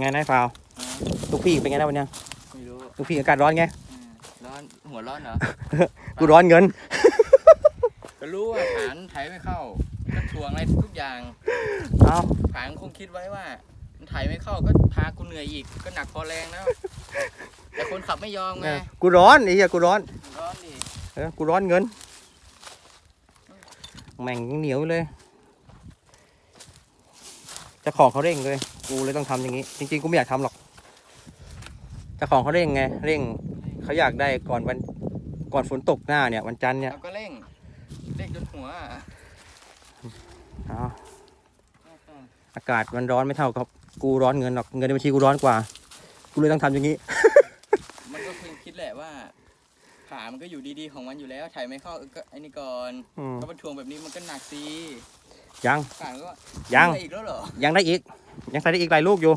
ไงนายฟาวลูกพี่เป็นไงนะวันเนี้ยไม่รู้ลูกพี่อากาศร้อนไง อืมร้อนหัวร้อนเหรอ กูร้อนเงิน ก็รู้ว่าผานไถไม่เข้าก็ทวงอะไรทุกอย่างเอ้าผานคงคิดไว้ว่า มันไถไม่เข้าก็พากูเหนื่อยอีกก็หนักพอแรงแล้ว แต่คนขับไม่ยอมไงเออกูร้อนไอ้เหี้ยกูร้อนร้อนดิเออกูร้อนเงินแม่งยังเหนียวอยู่เลยเจ้าของเขาเร่งเลย กูเลยต้องทำอย่างนี้ จริงๆ กูไม่อยากทำหรอกเจ้าของเขาเร่งไง เร่งเขาอยากได้ก่อนวันก่อนฝนตกหน้าเนี่ย วันจันทร์เนี่ยเราก็เร่งเร่งจนหัวเอาอากาศมันร้อนไม่เท่ากับกูร้อนเงินหรอกเงินในบัญชีกูร้อนกว่า กูเลยต้องทำอย่างนี้ มันก็เพิ่งคิดแหละว่าขามันก็อยู่ดีๆของมันอยู่แล้วไถไม่เข้าเออก็ไอ้นี่ก่อนอืมก็มาทวงแบบนี้มันก็หนักสิยังขามันก็ยังเหนื่ออีกแล้วเหรอยังได้อีก ยังใส่ได้อีกหลายลูกอยู่